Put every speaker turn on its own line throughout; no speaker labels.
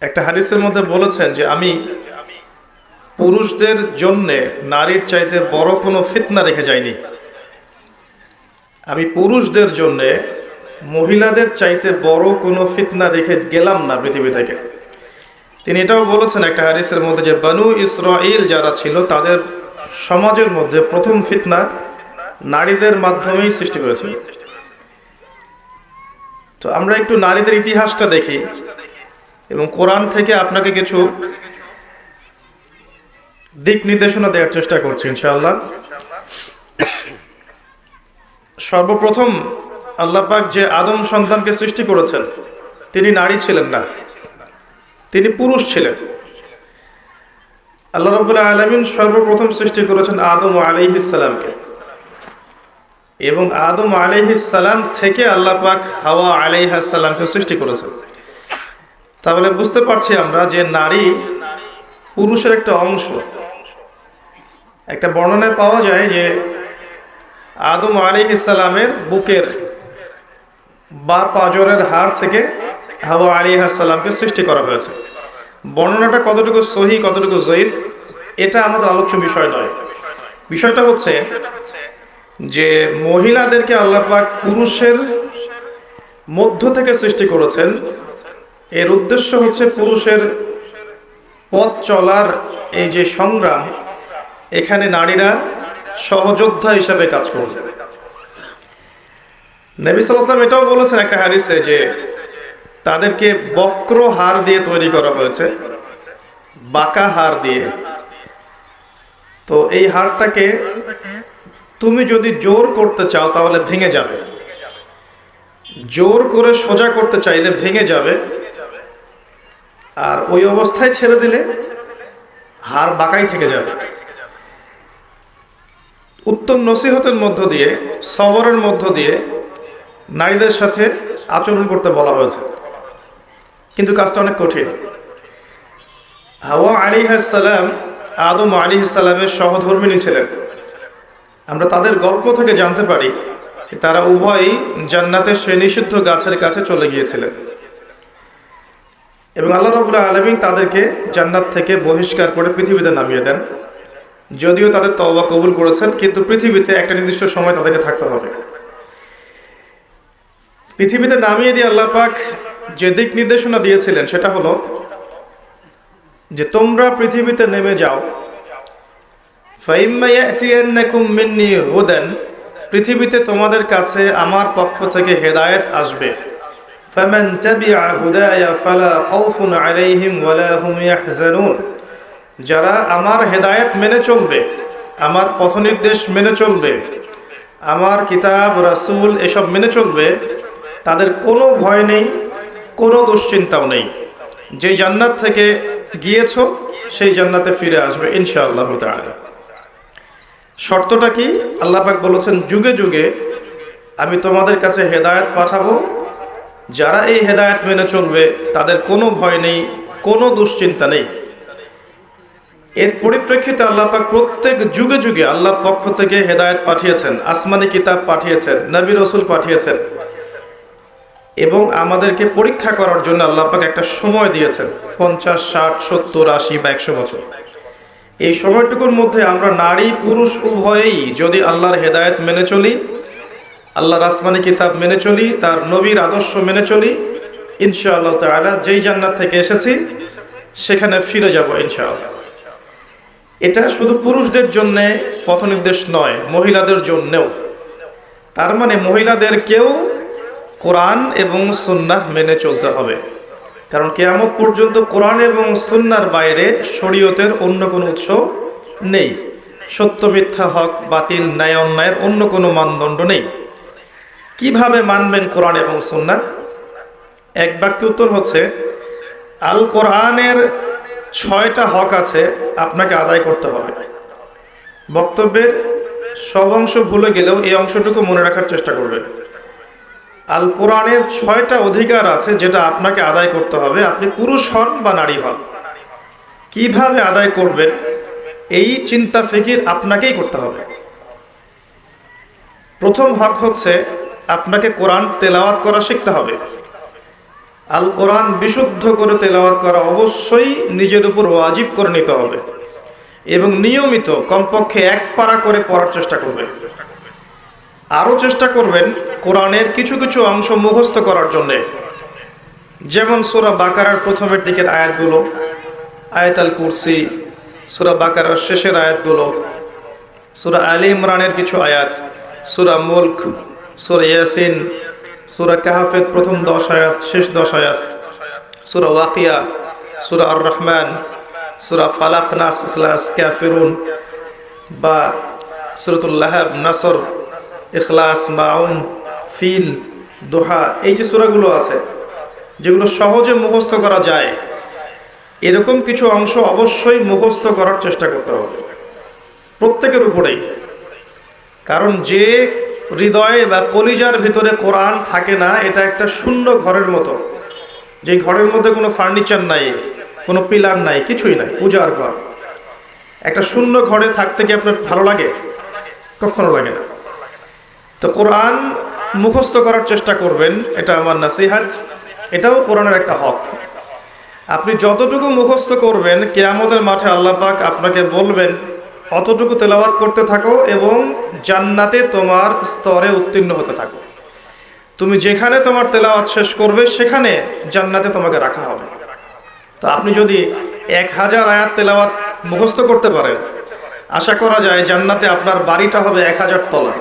একটা হাদিসের মধ্যে বলেছেন যে আমি পুরুষদের জন্যে নারীর চাইতে বড় কোনো ফিতনা রেখে যাইনি। আমি পুরুষদের জন্যে মহিলাদের চাইতে বড় কোনো ফিতনা রেখে গেলাম না পৃথিবী থেকে। তিনি এটাও বলেছেন একটা হারিসের মধ্যে যে, বানু ইসরাইল যারা ছিল, তাদের সমাজের মধ্যে প্রথম ফিতনা নারীদের মাধ্যমেই সৃষ্টি করেছিল তো আমরা একটু নারীদের ইতিহাসটা দেখি। এবং কোরআন থেকে আপনাকে কিছু দিক নির্দেশনা দেওয়ার চেষ্টা করছি, ইনশাআল্লাহ। সর্বপ্রথম আল্লাপাক যে আদম সন্তানকে সৃষ্টি করেছেন, তিনি নারী ছিলেন না, তিনি পুরুষ ছিলেন। আল্লাহ রবুল্লাহ আলমিন সর্বপ্রথম সৃষ্টি করেছেন আদম আলিহিসাল্লামকে এবং আদম আলিহিসাল্লাম থেকে আল্লাহ পাক হাওয়া আলিহাসাল্লামকে সৃষ্টি করেছেন। তাহলে বুঝতে পারছি আমরা যে নারী পুরুষের একটা অংশ। একটা বর্ণনায় পাওয়া যায় যে আদম আলী ইসালামের বুকের বা পাজরের হাড় থেকে হাওয়া আলী হাসাল্লামকে সৃষ্টি করা হয়েছে। বর্ণনাটা কতটুকু সহি, কতটুকু জয়ীফ, এটা আমাদের আলোচ্য বিষয় নয়। বিষয়টা হচ্ছে যে মহিলাদেরকে আল্লাপাক পুরুষের মধ্য থেকে সৃষ্টি করেছেন এর উদ্দেশ্য হচ্ছে পুরুষের পথ চলার এই যে সংগ্রাম, এখানে নারীরা সহযোদ্ধা হিসাবে কাজ করবে। নবী সাল্লাম এটাও বলেছেন একটা হারিসে যে তাদেরকে বক্র হার দিয়ে তৈরি করা হয়েছে, বাঁকা হার দিয়ে। তো এই হারটাকে তুমি যদি জোর করতে চাও তাহলে ভেঙে যাবে। জোর করে সোজা করতে চাইলে ভেঙে যাবে। আর ওই অবস্থায় ছেড়ে দিলে হার বাঁকাই থেকে যাবে। উত্তম নসিহতের মধ্য দিয়ে, সবরের মধ্য দিয়ে নারীদের সাথে আচরণ করতে বলা হয়েছে। কিন্তু কাজটা অনেক কঠিন। হাওয়া আলী সালাম, আদম আলী সালামের সহধর্মিনী ছিলেন। আমরা তাদের গল্প থেকে জানতে পারি তারা উভয়ই জান্নাতের সে নিষিদ্ধ গাছের কাছে চলে গিয়েছিলেন। এবং আল্লাহ রবুল্লাহ আলমিন তাদেরকে জান্নাত থেকে বহিষ্কার করে পৃথিবীতে নামিয়ে দেন। যদিও তাদের তওবা কবুল করেছেন, কিন্তু পৃথিবীতে একটা নির্দিষ্ট সময় তাদেরকে থাকতে হবে। পৃথিবীতে নামিয়ে দিয়ে আল্লাহ পাক যে দিক নির্দেশনা দিয়েছিলেন, সেটা হলো যে তোমরা পৃথিবীতে নেমে যাও। পৃথিবীতে তোমাদের কাছে আমার পক্ষ থেকে হেদায়েত আসবে। فمن تبع هداي فلا خوف عليهم ولا هم يحزنون যারা আমার হেদায়েত মেনে চলবে আমার পথনির্দেশ মেনে চলবে আমার কিতাব রাসূল এসব মেনে চলবে তাদের কোনো ভয় নেই কোনো দুশ্চিন্তাও নেই যে জান্নাত থেকে গিয়েছ সেই জান্নাতে ফিরে আসবে ইনশাআল্লাহ তাআলা শর্তটা কি আল্লাহ পাক বলেছেন যুগে যুগে আমি তোমাদের কাছে হেদায়েত পাঠাবো যারা এই হেদায়েত মেনে চলবে, তাদের কোনো ভয় নেই, কোনো দুশ্চিন্তা নেই। এর পরিপ্রেক্ষিতে আল্লাহ পাক প্রত্যেক যুগে যুগে আল্লাহর পক্ষ থেকে হেদায়েত পাঠিয়েছেন, আসমানি কিতাব পাঠিয়েছেন, নবী রসুল পাঠিয়েছেন। এবং আমাদেরকে পরীক্ষা করার জন্য আল্লাহ পাক একটা সময় দিয়েছেন, পঞ্চাশ, ষাট, সত্তর, আশি বা একশো বছর। এই সময়টুকুর মধ্যে আমরা নারী, পুরুষ, উভয়েই যদি আল্লাহর হেদায়েত মেনে চলি আল্লাহর আসমানি কিতাব মেনে চলি, তার নবীর আদর্শ মেনে চলি। ইনশাআল্লাহ তালা যেই জান্নাত থেকে এসেছি, সেখানে ফিরে যাব ইনশাআল্লাহ। এটা শুধু পুরুষদের জন্যে পথনির্দেশ নয়, মহিলাদের জন্যেও। তার মানে মহিলাদেরকেও কোরআন এবং সুন্নাহ মেনে চলতে হবে। কারণ কেয়ামত পর্যন্ত কোরআন এবং সুন্নার বাইরে শরীয়তের অন্য কোনো উৎস নেই। সত্য মিথ্যা হক, বাতিল, ন্যায়, অন্যায়ের অন্য কোনো মানদণ্ড নেই। কীভাবে মানবেন কোরআন এবং সুন্না এক বাক্য উত্তর হচ্ছে, আল কোরআনের ছয়টা হক আছে, আপনাকে আদায় করতে হবে। বক্তব্যের সব অংশ ভুলে গেলেও এই অংশটুকু মনে রাখার চেষ্টা করবেন। আল কোরআনের ছয়টা অধিকার আছে, যেটা আপনাকে আদায় করতে হবে। আপনি পুরুষ হন বা নারী হন, কীভাবে আদায় করবেন এই চিন্তা ফিকির আপনাকেই করতে হবে। প্রথম হক হচ্ছে আপনাকে কোরআন তেলাওয়াত করা শিখতে হবে। আল কোরআন বিশুদ্ধ করে তেলাওয়াত করা অবশ্যই নিজের উপর ওয়াজিব করে নিতে হবে এবং নিয়মিত কমপক্ষে এক পারা করে পড়ার চেষ্টা করবেন। আরও চেষ্টা করবেন কোরআনের কিছু কিছু অংশ মুখস্থ করার জন্যে। যেমন সোরা বাকারার প্রথমের দিকের আয়াতগুলো আয়াত আল কুরসি, সুরা বাকারার শেষের আয়াতগুলো, সুরা আলী ইমরানের কিছু আয়াত, সুরা মুল্ক সুরা ইয়াসিন, সুরা কাহাফের প্রথম দশ আয়াত, শেষ দশ আয়াত। সুরা ওয়াকিয়া, সুরা আর রহমান সুরা ফালাক নাস ইখলাস ক্যাফিরুন বা সুরতুল্লাহাব নাসর, ইখলাস মাউন, ফিল, দোহা, এই যে সুরাগুলো আছে, যেগুলো সহজে মুখস্থ করা যায়, এরকম কিছু অংশ অবশ্যই মুখস্থ করার চেষ্টা করতে হবে। প্রত্যেকের উপরেই। কারণ যে হৃদয়ে বা কলিজার ভিতরে কোরআন থাকে না, এটা একটা শূন্য ঘরের মতো। যে ঘরের মধ্যে কোনো ফার্নিচার নাই, কোনো পিলার নাই, কিছুই নাই, পূজার ঘর। একটা শূন্য ঘরে থাকতে কি আপনার ভালো লাগে? কখনো লাগে না। তো কোরআন মুখস্থ করার চেষ্টা করবেন, এটা আমার নাসিহাত। এটাও কোরআনের একটা হক। আপনি যতটুকু মুখস্থ করবেন, কেয়ামতের মাঠে আল্লাহ পাক আপনাকে বলবেন অতটুকু তেলাওয়াত করতে থাকো এবং জান্নাতে তোমার স্তরে উত্তীর্ণ হতে থাকো। তুমি যেখানে তোমার তেলাওয়াত শেষ করবে, সেখানে জান্নাতে তোমাকে রাখা হবে। তো আপনি যদি এক হাজার আয়াত তেলাওয়াত মুখস্থ করতে পারেন, আশা করা যায় জান্নাতে আপনার বাড়িটা হবে এক হাজার তলা।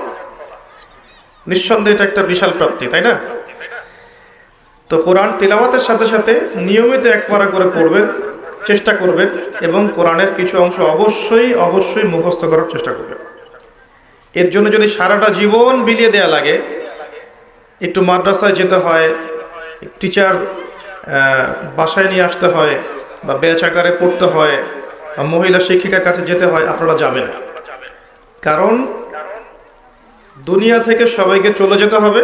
নিঃসন্দেহে এটা একটা বিশাল প্রাপ্তি, তাই না? তো কোরআন তেলাওয়াতের সাথে সাথে নিয়মিত এক পারা করে পড়বেন। চেষ্টা করবেন এবং কোরআনের কিছু অংশ অবশ্যই অবশ্যই মুখস্থ করার চেষ্টা করবেন এর জন্য যদি সারাটা জীবন বিলিয়ে দেয়া লাগে, একটু মাদ্রাসায় যেতে হয় টিচার বাসায় নিয়ে আসতে হয় বা ব্যাচ আকারে পড়তে হয় বা মহিলা শিক্ষিকার কাছে যেতে হয়, আপনারা যাবেন। কারণ দুনিয়া থেকে সবাইকে চলে যেতে হবে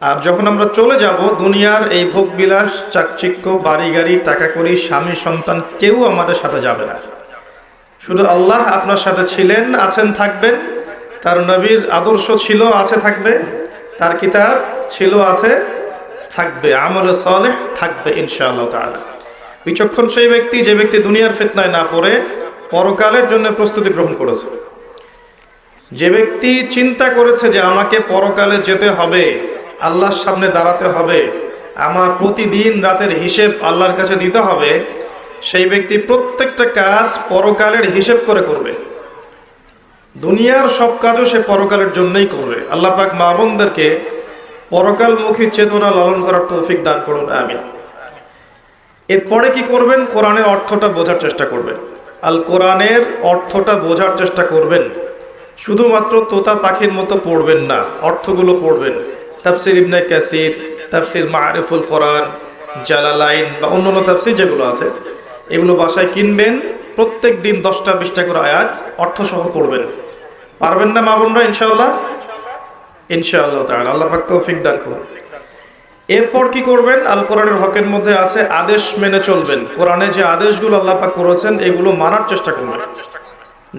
আর যখন আমরা চলে যাব, দুনিয়ার এই ভোগ বিলাস চাকচিক্য বাড়ি গাড়ি টাকা করি স্বামী, সন্তান, কেউ আমাদের সাথে যাবে না। শুধু আল্লাহ আপনার সাথে ছিলেন, আছেন, থাকবেন। তার নবীর আদর্শ ছিল, আছে, থাকবে। তার কিতাব ছিল, আছে, থাকবে। আমল সালেহ থাকবে, ইনশাআল্লাহ তাআলা। বিচক্ষণ সেই ব্যক্তি, যে ব্যক্তি দুনিয়ার ফিতনায় না পড়ে, পরকালের জন্য প্রস্তুতি গ্রহণ করেছে। যে ব্যক্তি চিন্তা করেছে যে আমাকে পরকালে যেতে হবে আল্লাহর সামনে দাঁড়াতে হবে। আমার প্রতিদিন রাতের হিসেব আল্লাহর কাছে দিতে হবে। সেই ব্যক্তি প্রত্যেকটা কাজ পরকালের হিসেব করে করবে। দুনিয়ার সব কাজও সে পরকালের জন্যই করবে। আল্লাহ পাক মা বোনদেরকে পরকালমুখী চেতনা লালন করার তৌফিক দান করুন আমি এরপরে কি করবেন? কোরআনের অর্থটা বোঝার চেষ্টা করবেন। আল কোরআনের অর্থটা বোঝার চেষ্টা করবেন। শুধুমাত্র তোতা পাখির মতো পড়বেন না, অর্থগুলো পড়বেন। তাফসির ইবনে কাসির, তাফসির মারিফুল কোরআন, জালালাইন বা অন্যান্য তাফসির যেগুলো আছে, এগুলো বাসায় কিনবেন, প্রত্যেক দিন দশটা বিশটা করে আয়াত অর্থ সহ পড়বেন। পারবেন না মা বোনরা, ইনশাআল্লাহ? ইনশাআল্লাহ তাআলা, আল্লাহ পাক তৌফিক দান করুন। এরপর কি করবেন? আল কোরআনের হকের মধ্যে আছে আদেশ মেনে চলবেন। কোরআনে যে আদেশগুলো আল্লাহ পাক করেছেন, এগুলো মানার চেষ্টা করবেন।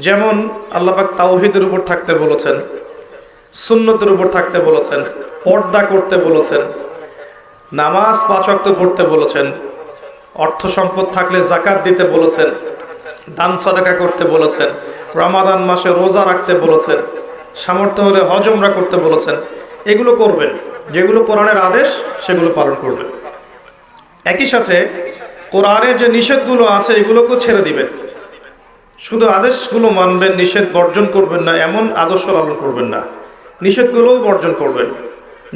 যেমন আল্লাহ পাক তাওহিদের উপর থাকতে বলেছেন, সুন্নতের উপর থাকতে বলেছেন পর্দা করতে বলেছেন, নামাজ পাচক্ত পড়তে বলেছেন, অর্থ সম্পদ থাকলে জাকাত দিতে বলেছেন, দান সদাকা করতে বলেছেন, রমাদান মাসে রোজা রাখতে বলেছেন, সামর্থ্য হলে হজমরা করতে বলেছেন, এগুলো করবেন, যেগুলো কোরআনের আদেশ, সেগুলো পালন করবেন। একই সাথে কোরআনের যে নিষেধগুলো আছে এগুলোকেও ছেড়ে দিবেন। শুধু আদেশগুলো মানবেন, নিষেধ বর্জন করবেন না, এমন আদর্শ পালন করবেন না। নিষেধগুলোও বর্জন করবেন।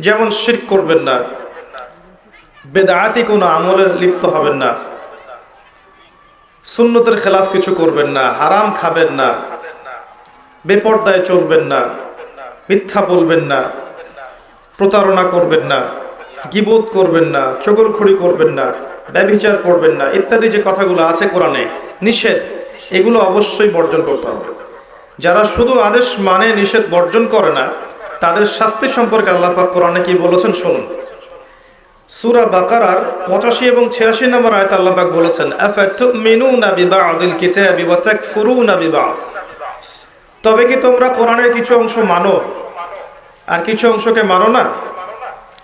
যেমন শির করবেন না, বেদায়াতি কোনো আমলের লিপ্ত হবেন না, সুন্নতের খেলাফ কিছু করবেন না, হারাম খাবেন না, বেপর্দায় চলবেন না, মিথ্যা বলবেন না, প্রতারণা করবেন না, গিবোধ করবেন না, চগলখড়ি করবেন না ব্যবিচার করবেন না, ইত্যাদি যে কথাগুলো আছে কোরআনে, নিষেধ, এগুলো অবশ্যই বর্জন করতে হবে। যারা শুধু আদেশ মানে নিষেধ বর্জন করে না তাদের শাস্তি সম্পর্কে আল্লাহ পাক কোরআনে কি বলেছেন শুনুন। সূরা বাকারার 85 এবং 86 নম্বর আয়াতে আল্লাহ পাক বলেছেন, আফাতুমিনুনা বিবাদিল কিতাবি ওয়া তাকফুরুনা বিবাদ? তবে কি তোমরা কোরআনের কিছু অংশ মানো? আর কিছু অংশকে মানো না?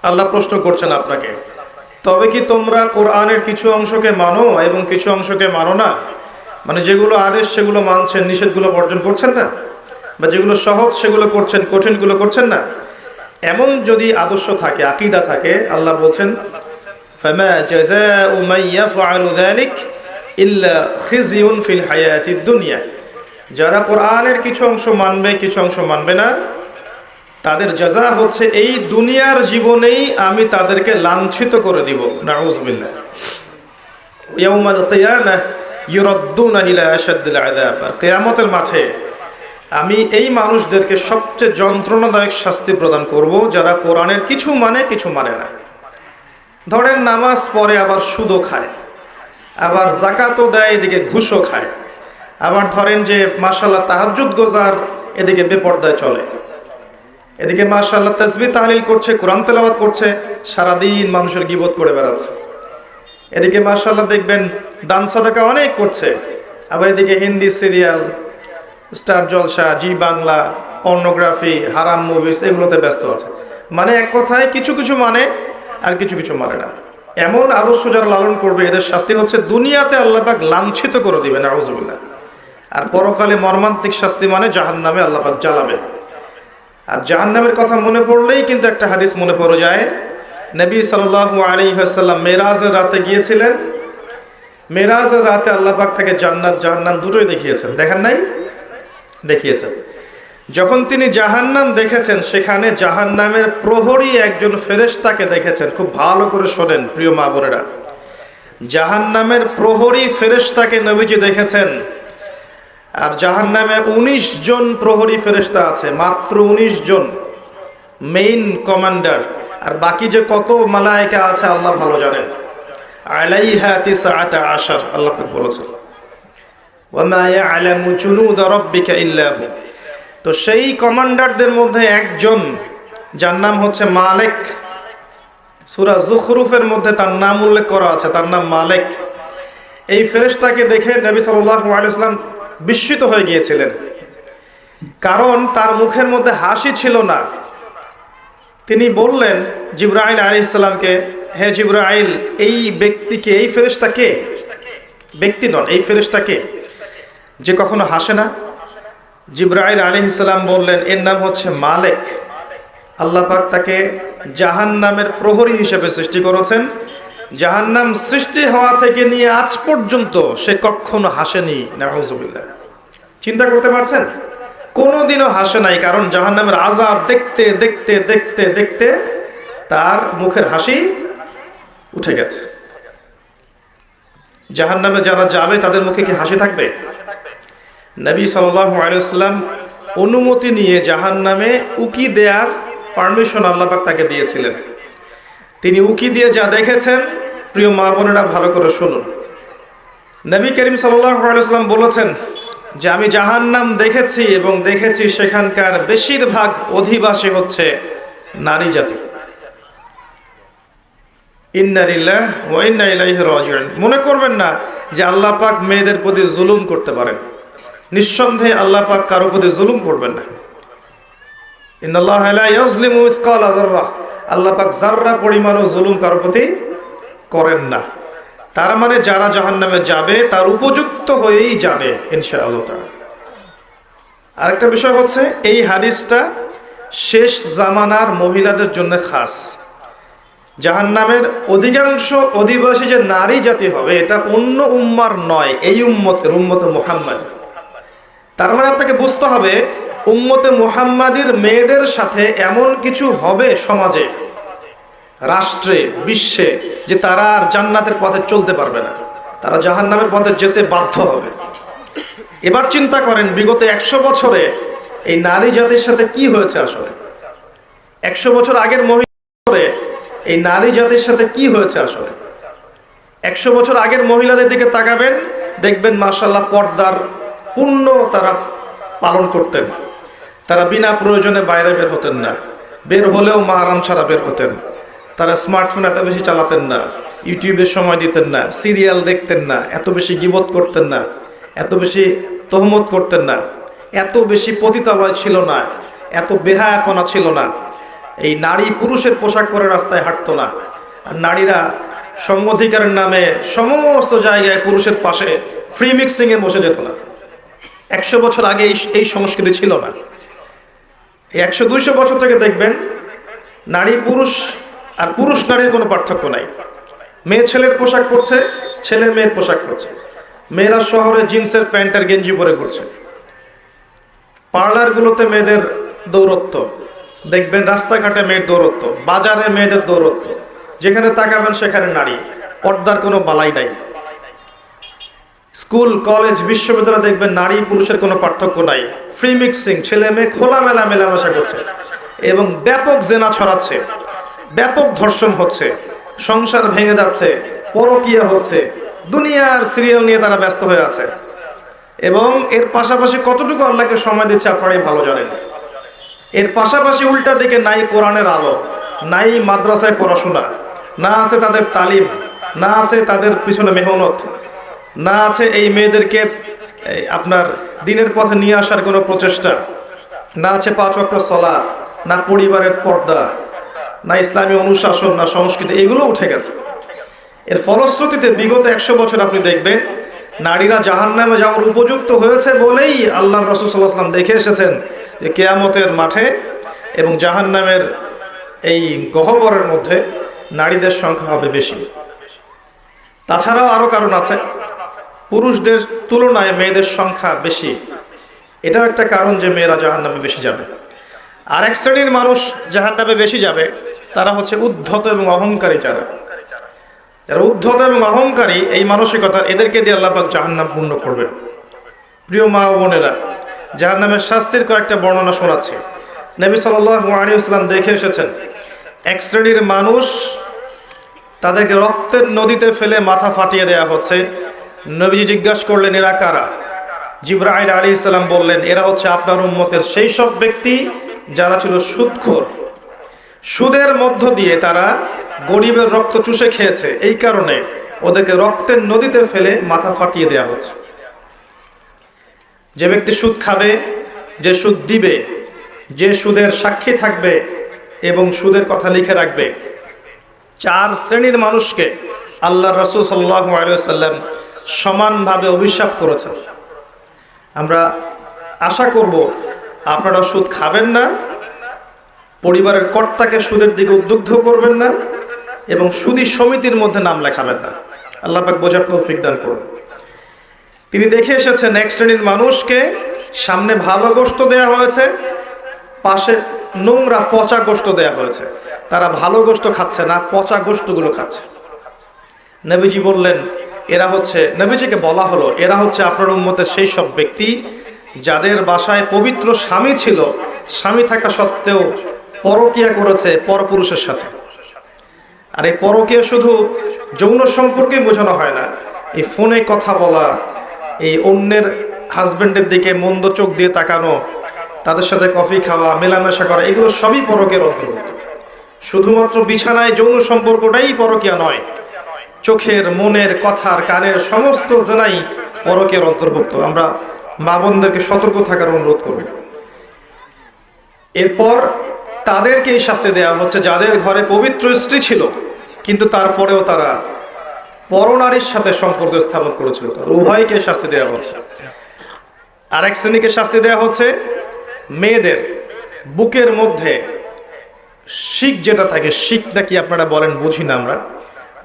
আল্লাহ প্রশ্ন করছেন আপনাকে, তবে কি তোমরা কোরআনের কিছু অংশকে মানো এবং কিছু অংশকে মানো না? মানে যেগুলো আদেশ, সেগুলো মানছেন, নিষেধগুলো বর্জন করছেন না? বা যেগুলো সহজ, সেগুলো করছেন, কঠিনগুলো করছেন না। এমন যদি আদর্শ থাকে, আকিদা থাকে, আল্লাহ বলছেন যারা কোরআনের কিছু অংশ মানবে, কিছু অংশ মানবে না, তাদের জাজা হচ্ছে, এই দুনিয়ার জীবনেই আমি তাদেরকে লাঞ্ছিত করে দিব। নাউজবিল্লা ইয়ামাল কিয়ামা ইউরদ্দুনা ইলা আশাদ্দিল আযাব। আর কিয়ামতের মাঠে আমি এই মানুষদেরকে সবচেয়ে যন্ত্রণাদায়ক শাস্তি প্রদান করব, যারা কোরআনের কিছু মানে কিছু মানে না। ধরেন নামাজ পরে আবার সুদও খায়, আবার জাকাতও দেয়, এদিকে ঘুষও খায়, আবার ধরেন যে মাশাল্লাহ তাহাজ্জুদ গোজার এদিকে বেপর্দায় চলে। এদিকে মাশাল্লাহ তসবি তাহলিল করছে, কোরআন তেলাওয়াত করছে, সারাদিন মানুষের গিবত করে বেড়াচ্ছে। এদিকে মাশাল্লাহ দেখবেন দান সদাকা অনেক করছে, আবার এদিকে Hindi serial Star Jalsha, Zee Bangla অর্নোগ্রাফি হারাম মুভিস, এগুলোতে ব্যস্ত আছে। মানে এক কথায় কিছু কিছু মানে আর কিছু কিছু মানে না। এমন আদর্শ যারা লালন করবে, এদের শাস্তি হচ্ছে দুনিয়াতে আল্লাপাক লাঞ্ছিত করে দিবেন আউজুবিল্লাহ আর পরকালে মর্মান্তিক শাস্তি মানে জাহান নামে আল্লাপাক জ্বালাবেন আর জাহান নামের কথা মনে পড়লেই কিন্তু একটা হাদিস মনে পড়ে যায়। নবী সাল্লাহ আলী হাসাল্লাম মেরাজের রাতে গিয়েছিলেন। মেরাজের রাতে আল্লাপাক থেকে জান্নাত, জাহান্নাম দুটোই দেখিয়েছেন। দেখেন নাই? দেখিয়েছেন। যখন তিনি জাহান্নাম দেখেছেন, সেখানে জাহান্নামের প্রহরী একজন ফেরেশতাকে দেখেছেন। খুব ভালো করে শোনেন, প্রিয় মা বোনেরা। জাহান্নামের প্রহরী ফেরেশতাকে নবীজি দেখেছেন। আর জাহান্নামে উনিশ জন প্রহরী ফেরেশতা আছে, মাত্র উনিশ জন মেইন কমান্ডার আর বাকি যে কত মালায়িকা আছে, আল্লাহ ভালো জানেন। আলাইহা তিসআতা আশার, আল্লাহ বলেছেন। তো সেই কমান্ডারদের মধ্যে একজন, যার নাম হচ্ছে মালেক। সুরা জুখরুফের মধ্যে তার নাম উল্লেখ করা আছে, তার নাম মালেক। এই ফেরেশতাকে দেখে নবী ওয়াসাল্লাম বিস্মিত হয়ে গিয়েছিলেন। কারণ তার মুখের মধ্যে হাসি ছিল না। তিনি বললেন, জিব্রাইল আলী ইসলামকে হে জিব্রাইল, এই ব্যক্তিকে, এই ফেরেশতা কে ব্যক্তি নন, এই ফেরেশতা কে যে কখনো হাসে না। জিব্রাইল আলী ইসলাম বললেন, এর নাম হচ্ছে মালেক। আল্লাহ পাক তাকে জাহান নামের প্রহরী হিসেবে সৃষ্টি করেছেন। জাহান্নাম সৃষ্টি হওয়া থেকে নিয়ে আজ পর্যন্ত সে কখনো হাসেনি। নাহজুবিল্লাহ চিন্তা করতে পারছেন? কোনোদিনও হাসে নাই, কারণ জাহান্নামের আজাব দেখতে দেখতে দেখতে দেখতে তার মুখের হাসি উঠে গেছে। জাহান্নামে যারা যাবে, তাদের মুখে কি হাসি থাকবে? নবী সাল্লাম অনুমতি নিয়ে জাহান্নামে উকি দেয়ার পারমিশন আল্লাপাক তাকে দিয়েছিলেন। তিনি উকি দিয়ে যা দেখেছেন, প্রিয় মা বোনেরা ভালো করে শুনুন। নবী করিম সাল্লাম বলেছেন যে, আমি জাহান্নাম দেখেছি এবং দেখেছি সেখানকার বেশিরভাগ অধিবাসী হচ্ছে নারী জাতি। মনে করবেন না যে, আল্লাহ পাক মেয়েদের প্রতি জুলুম করতে পারেন। নিঃসন্দেহে আল্লাহ পাক কারও প্রতি জুলুম করবেন না। আল্লাহ পরিমাণও জুলুম কারও প্রতি করেন না। তার মানে যারা যাবে, তার উপযুক্ত হয়েই যাবে, ইনশাআল্লাহ তাআলা। আরেকটা বিষয় হচ্ছে, এই শেষ জামানার মহিলাদের জন্য খাস। জাহান্নামের অধিকাংশ অধিবাসী যে নারী জাতি হবে, এটা অন্য উম্মার নয়, এই উম্মতের উম্মত মুহাম্মদ। তার মানে আপনাকে বুঝতে হবে, উম্মতে মুহাম্মাদির মেয়েদের সাথে এমন কিছু হবে সমাজে, রাষ্ট্রে, বিশ্বে, যে তারা আর জান্নাতের পথে চলতে পারবে না। তারা জাহান্নামের পথে যেতে বাধ্য হবে। এবার চিন্তা করেন, বিগত একশো বছরে এই নারী জাতির সাথে কি হয়েছে আসলে? একশো বছর আগের মহিলা এই নারী জাতির সাথে কি হয়েছে আসলে? একশো বছর আগের মহিলাদের দিকে তাকাবেন, দেখবেন মাসাল্লাহ পর্দার পূর্ণ তারা পালন করতেন। তারা বিনা প্রয়োজনে বাইরে বের হতেন না। বের হলেও মাহারাম ছাড়া বের হতেন। তারা স্মার্টফোন এত বেশি চালাতেন না। ইউটিউবের সময় দিতেন না। সিরিয়াল দেখতেন না। এত বেশি গিবত করতেন না। এত বেশি তহমত করতেন না। এত বেশি পতিতালয় ছিল না। এত বেহায়াপনা ছিল না। এই নারী পুরুষের পোশাক পরে রাস্তায় হাঁটতো না। আর নারীরা সম্মধিকারের নামে সমস্ত জায়গায় পুরুষের পাশে ফ্রি মিক্সিংয়ে বসে যেত না। একশো বছর আগে এই সংস্কৃতি ছিল না। এই একশো দুইশো বছর থেকে দেখবেন নারী, পুরুষ আর পুরুষ নারীর কোনো পার্থক্য নাই। মেয়ে ছেলের পোশাক পরছে, ছেলে মেয়ের পোশাক পরছে। মেয়েরা শহরে জিন্সের প্যান্ট আর গেঞ্জি পরে ঘুরছে। পার্লারগুলোতে মেয়েদের দৌরত্ব। দেখবেন রাস্তাঘাটে মেয়ের দৌরত্ব, বাজারে মেয়েদের দৌরত্ব। যেখানে তাকাবেন সেখানে নারী। পর্দার কোনো বালাই নাই। স্কুল, কলেজ, বিশ্ববিদ্যালয় দেখবেন নারী পুরুষের কোনো পার্থক্য নাই। ফ্রি মিক্সিং ছেলে মেয়ে খোলামেলা মেলামেশা করছে। এবং ব্যাপক জেনা ছড়াচ্ছে। ব্যাপক ধর্ষণ হচ্ছে। সংসার ভেঙে যাচ্ছে। পরকীয়া হচ্ছে। দুনিয়ার সিরিয়াল নিয়ে তারা ব্যস্ত হয়ে আছে। এবং এর পাশাপাশি কতটুকু আল্লাহকে সময় দিচ্ছে আপনারাই ভালো জানেন। এর পাশাপাশি উল্টা দিকে নাই কোরআনের আলো, নাই মাদ্রাসায় পড়াশোনা। না আছে তাদের তালিম, না আছে তাদের পিছনে মেহনত। না আছে এই মেয়েদেরকে আপনার দিনের পথে নিয়ে আসার কোনো প্রচেষ্টা। না আছে পাঁচ অক্ট সলা না পরিবারের পর্দা, না ইসলামী অনুশাসন, না সংস্কৃতি, এগুলো উঠে গেছে। এর ফলশ্রুতিতে বিগত একশো বছর আপনি দেখবেন, নারীরা জাহান নামে যাওয়ার উপযুক্ত হয়েছে বলেই আল্লাহ রসুল সাল্লাহ দেখে এসেছেন যে কেয়ামতের মাঠে এবং জাহান নামের এই গহ্বরের মধ্যে নারীদের সংখ্যা হবে বেশি। তাছাড়াও আরও কারণ আছে। পুরুষদের তুলনায় মেয়েদের সংখ্যা বেশি। এটাও একটা কারণ যে মেয়েরা জাহান নামে বেশি যাবে। আর এক শ্রেণির মানুষ জাহান নামে বেশি যাবে, তারা হচ্ছে উদ্ধত এবং অহংকারী যারা। যারা উদ্ধত এবং অহংকারী, এই মানসিকতা এদেরকে দিয়ে আল্লাপাক জাহান্নাম পূর্ণ করবেন। প্রিয় মা বোনেরা, জাহান্নামের শাস্তির কয়েকটা বর্ণনা শোনাচ্ছি। নবী সাল্লাম দেখে এসেছেন, এক শ্রেণির মানুষ তাদেরকে রক্তের নদীতে ফেলে মাথা ফাটিয়ে দেয়া হচ্ছে নবীজি জিজ্ঞাসা করলেন, এরা কারা? জিব্রাহিল আলী ইসলাম বললেন, এরা হচ্ছে আপনার উম্মতের সেই সব ব্যক্তি যারা ছিল সুদখোর। সুদের মধ্য দিয়ে তারা গরিবের রক্ত চুষে খেয়েছে। এই কারণে ওদেরকে রক্তের নদীতে ফেলে মাথা ফাটিয়ে দেওয়া হচ্ছে। যে ব্যক্তি সুদ খাবে, যে সুদ দিবে, যে সুদের সাক্ষী থাকবে এবং সুদের কথা লিখে রাখবে, চার শ্রেণির মানুষকে আল্লাহ রসুল সাল্লাম সমানভাবে অভিশাপ করেছেন। আমরা আশা করব আপনারা সুদ খাবেন না, পরিবারের কর্তাকে সুদের দিকে উদ্বুদ্ধ করবেন না এবং সুদী সমিতির মধ্যে নাম লেখাবেন না। আল্লাহ পাক বোঝার তৌফিক দান করুন। তিনি দেখে এসেছেন এক শ্রেণির মানুষকে সামনে ভালো গোস্ত দেয়া হয়েছে, পাশে নোংরা পচা গোস্ত দেয়া হয়েছে। তারা ভালো গোস্ত খাচ্ছে না, পচা গোস্তগুলো খাচ্ছে। নবীজি বললেন এরা হচ্ছে, নবীজিকে বলা হলো, এরা হচ্ছে আপনার উম্মতের সেই সব ব্যক্তি যাদের বাসায় পবিত্র স্বামী ছিল। স্বামী থাকা সত্ত্বেও পরকিয়া করেছে পরপুরুষের সাথে। আর এই পরকিয়া শুধু যৌন সম্পর্কে বোঝানো হয় না, এই ফোনে কথা বলা, এই অন্যের হাজব্যান্ডের দিকে মন্দ চোখ দিয়ে তাকানো, তাদের সাথে কফি খাওয়া, মেলামেশা করা, এগুলো সবই পরকের অন্তর্ভুক্ত। শুধুমাত্র বিছানায় যৌন সম্পর্কটাই পরকিয়া নয় চোখের, মনের, কথার, কানের সমস্ত জেনাই পরকের অন্তর্ভুক্ত। আমরা মা বোনদেরকে সতর্ক থাকার অনুরোধ করব। এরপর তাদেরকে এই শাস্তি দেওয়া হচ্ছে, যাদের ঘরে পবিত্র স্ত্রী ছিল, কিন্তু তারপরেও তারা পরনারীর সাথে সম্পর্ক স্থাপন করেছিল। উভয়কে শাস্তি দেওয়া হচ্ছে। আর এক শ্রেণীকে শাস্তি দেওয়া হচ্ছে মেয়েদের বুকের মধ্যে শিখ যেটা থাকে, শিখ নাকি আপনারা বলেন, বুঝি না আমরা।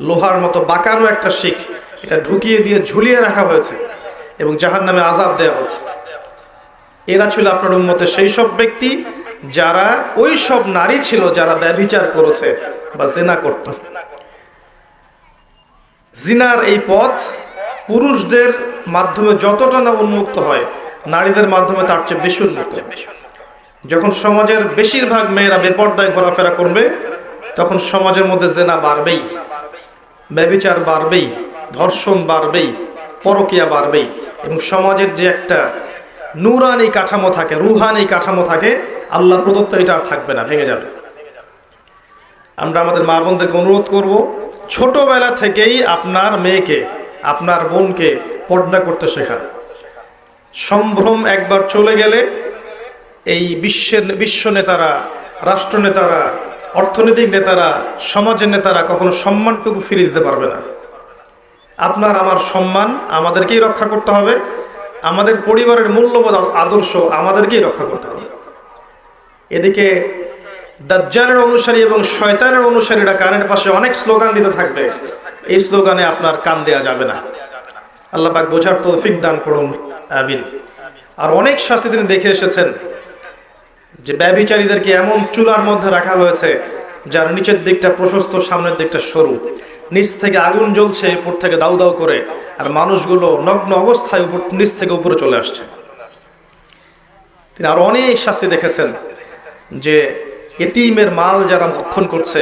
লোহার মতো বাঁকানো একটা শিখ, এটা ঢুকিয়ে দিয়ে ঝুলিয়ে রাখা হয়েছে এবং জাহার নামে আজাব দেওয়া হয়েছে। এরা ছিল আপনার উন্মতে সেই সব ব্যক্তি যারা ওই সব নারী ছিল যারা ব্যভিচার করেছে বা জেনা করত। জিনার এই পথ পুরুষদের মাধ্যমে যতটা না উন্মুক্ত হয়, নারীদের মাধ্যমে তার চেয়ে বেশি উন্মুক্ত। যখন সমাজের বেশিরভাগ মেয়েরা বেপর্দায় ঘোরাফেরা করবে, তখন সমাজের মধ্যে জেনা বাড়বেই। ব্যবিচার বাড়বেই, ধর্ষণ বাড়বেই, পরকিয়া বাড়বেই এবং সমাজের যে একটা নুরানি কাঠামো থাকে, রুহানি কাঠামো থাকে, আল্লাহ প্রদত্ত এটা আর থাকবে না, ভেঙে যাবে। আমরা আমাদের মা বোনদেরকে অনুরোধ করব, ছোটবেলা থেকেই আপনার মেয়েকে, আপনার বোনকে পর্দা করতে শেখান। সম্ভ্রম একবার চলে গেলে এই বিশ্বের বিশ্ব নেতারা, রাষ্ট্রনেতারা অর্থনৈতিক নেতারা, সমাজের নেতারা কখনো সম্মানটুকু ফিরিয়ে দিতে পারবে না। আপনার, আমার সম্মান আমাদেরকেই রক্ষা করতে হবে। আমাদের পরিবারের মূল্যবোধ, আদর্শ আমাদেরকেই রক্ষা করতে হবে। এদিকে দাজ্জালের অনুসারী এবং শয়তানের অনুসারীরা কানের পাশে অনেক স্লোগান দিতে থাকবে। এই স্লোগানে আপনার কান দেয়া যাবে না। আল্লাহ পাক বোঝার তৌফিক দান করুন। আর অনেক শাস্তি তিনি দেখে এসেছেন। যে ব্যবচারীদেরকে এমন চুলার মধ্যে রাখা হয়েছে, যার নিচের দিকটা প্রশস্ত, সামনের দিকটা সরু। নিচ থেকে আগুন জ্বলছে, উপর থেকে দাউ দাউ করে, আর মানুষগুলো নগ্ন অবস্থায় উপর নিচ থেকে উপরে চলে আসছে। তিনি আরও অনেক শাস্তি দেখেছেন যে এতিমের মাল যারা ভক্ষণ করছে